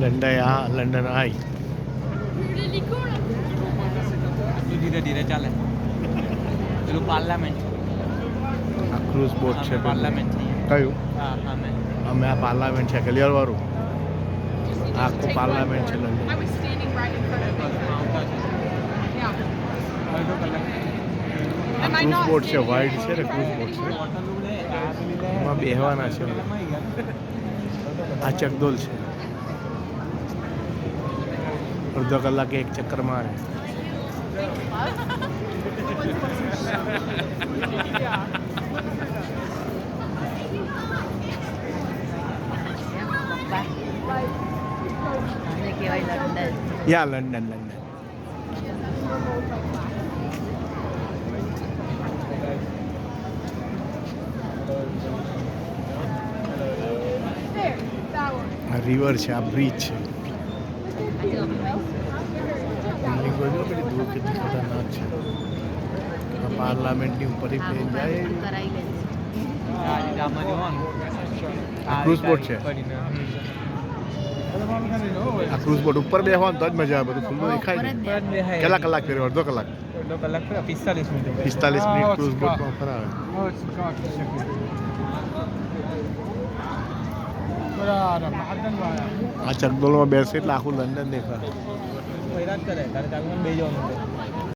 London આ London આઈ. ધીરે ધીરે ચાલે. પેલું પાર્લામેન્ટ આ ક્રુઝ બોટ છે પાર્લામેન્ટ કયું? હા હા મેં. અમે આ પાર્લામેન્ટ છે કલિયર વાળું આખું પાર્લામેન્ટ છે લંડન. આ ક્રુઝ બોટ છે વાઇડ છે ને ક્રુઝ બોટ છે. એમાં બેહવાના છે. આ ચકદોલ છે. અડધો કલાકે એક ચક્કર મારે આને કહેવાય London yeah London London There, that one. આ રિવર છે આ બ્રિજ છે દૂર કેટલી ખતરનાક છે. પાર્લામેન્ટની ઉપર પ્લેન જાય. boat છે? આ ક્રૂઝ બોટ ઉપર બેસવાનું તો જ મજા આવે. બધું ખુલ્લું દેખાય ને. કેટલા કલાક ફેર્યો અડધો કલાક? અડધો કલાક પિસ્તાલીસ મિનિટ. પિસ્તાલીસ મિનિટ ક્રુઝ બોટમાં ફરાવે. આ ચકડોલમાં બેસે એટલે આખું લંડન દેખાય. વૈરાત કરે તારે બે જવાનું